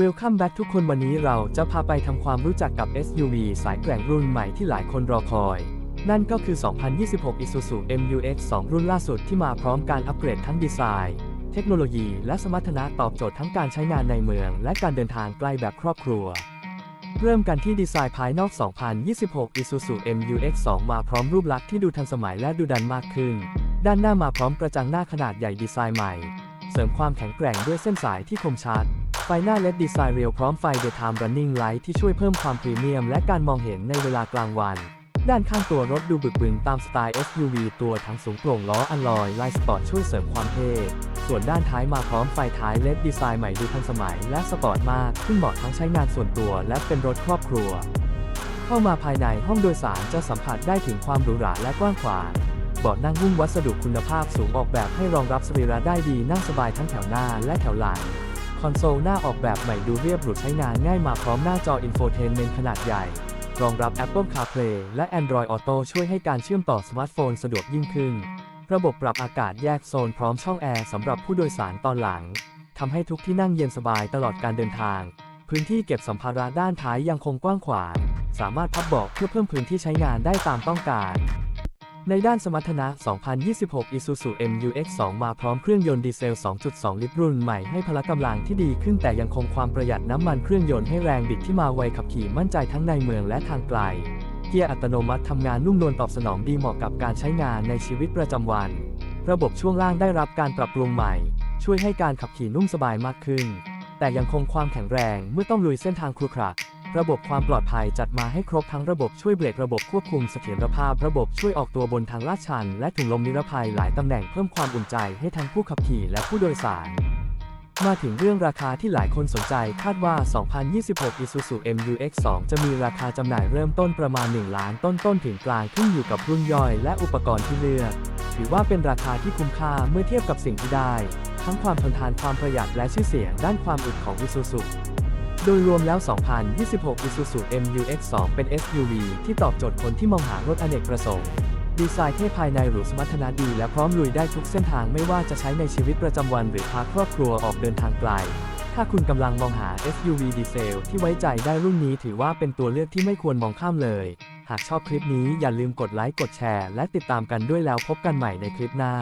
Welcome back ทุกคนวันนี้เราจะพาไปทำความรู้จักกับ SUV สายแกร่งรุ่นใหม่ที่หลายคนรอคอย นั่นก็คือ 2026 Isuzu MU-X 2 รุ่นล่าสุดที่มาพร้อมการอัปเกรดทั้งดีไซน์ เทคโนโลยีและสมรรถนะตอบโจทย์ทั้งการใช้งานในเมือง และการเดินทางไกลแบบครอบครัว เริ่มกันที่ดีไซน์ภายนอก 2026 Isuzu MU-X 2มาพร้อมรูปลักษณ์ที่ดูทันสมัยและดูดันมากขึ้น ด้านหน้ามาพร้อมกระจังหน้าขนาดใหญ่ดีไซน์ใหม่ เสริมความแข็งแกร่งด้วยเส้นสายที่คมชัด ไฟหน้า LED ดีไซน์เรียวพร้อมไฟ Daytime Running Light ที่ช่วยเพิ่มความพรีเมียมและการมองเห็นในเวลากลางวัน ด้านข้างตัวรถดูบึกบึนตามสไตล์ SUV ตัวถังสูงโปร่งล้ออัลลอยลายสปอร์ตช่วยเสริมความเท่ส่วนด้านท้ายมาพร้อมไฟท้าย LED ดีไซน์ใหม่ดูทันสมัยและสปอร์ตมากขึ้นเหมาะทั้งใช้งานส่วนตัวและเป็นรถครอบครัว เข้ามาภายในห้องโดยสารจะสัมผัสได้ถึงความหรูหราและกว้างขวางเบาะนั่งหุ้มวัสดุคุณภาพสูงออกแบบให้รองรับสรีระได้ดีนั่งสบายทั้งแถวหน้าและแถวหลัง อนโซลหน้าออกแบบใหม่ดูเรียบหรูใช้งานง่ายมาพร้อมหน้าจออินโฟเทนเมนต์ขนาดใหญ่ รองรับ Apple CarPlay และ Android Auto ช่วยให้การเชื่อมต่อสมาร์ทโฟนสะดวกยิ่งขึ้น ระบบปรับอากาศแยกโซนพร้อมช่องแอร์สำหรับผู้โดยสารตอนหลังทำให้ทุกที่นั่งเย็นสบายตลอดการเดินทาง พื้นที่เก็บสัมภาระด้านท้ายยังคงกว้างขวาง สามารถพับเบาะเพื่อเพิ่มพื้นที่ใช้งานได้ตามต้องการ ในด้านสมรรถนะ 2026 Isuzu MU-X 2 มาพร้อมเครื่องยนต์ดีเซล 2.2 ลิตรรุ่นใหม่ให้พละกำลังที่ดีขึ้นแต่ยังคงความประหยัดน้ำมันเครื่องยนต์ให้แรงบิดที่มาไวขับขี่มั่นใจทั้งในเมืองและทางไกล เกียร์อัตโนมัติทำงานนุ่มนวลตอบสนองดีเหมาะกับการใช้งานในชีวิตประจำวัน ระบบช่วงล่างได้รับการปรับปรุงใหม่ ช่วยให้การขับขี่นุ่มสบายมากขึ้น แต่ยังคงความแข็งแรงเมื่อต้องลุยเส้นทางครุขระ ระบบความปลอดภัยจัดมาให้ครบทั้งระบบช่วยเบรกระบบควบคุมเสถียรภาพ ระบบช่วยออกตัวบนทางลาดชัน และถุงลมนิรภัยหลายตำแหน่งเพิ่มความอุ่นใจให้ทั้งผู้ขับขี่และผู้โดยสาร มาถึงเรื่องราคาที่หลายคนสนใจคาดว่า 2026 Isuzu MU-X 2 จะมีราคาจำหน่ายเริ่มต้นประมาณ 1 ล้านต้นต้นถึงกลางขึ้นอยู่กับรุ่นย่อยและอุปกรณ์ที่เลือก ถือว่าเป็นราคาที่คุ้มค่าเมื่อเทียบกับสิ่งที่ได้ ทั้งความทนทานความประหยัดและชื่อเสียงด้านความอึดของ Isuzu โดยรวมแล้ว 2026 Isuzu MU-X 2 เป็น SUV ที่ตอบโจทย์คนที่มองหารถอเนกประสงค์ ดีไซน์เท่ภายในหรูสมรรถนะดีและพร้อมลุยได้ทุกเส้นทางไม่ว่าจะใช้ในชีวิตประจำวันหรือพาครอบครัวออกเดินทางไกล ถ้าคุณกำลังมองหา SUV ดีเซลที่ไว้ใจได้รุ่นนี้ถือว่าเป็นตัวเลือกที่ไม่ควรมองข้ามเลย หากชอบคลิปนี้อย่าลืมกดไลค์กดแชร์ และติดตามกันด้วยแล้วพบกันใหม่ในคลิปหน้า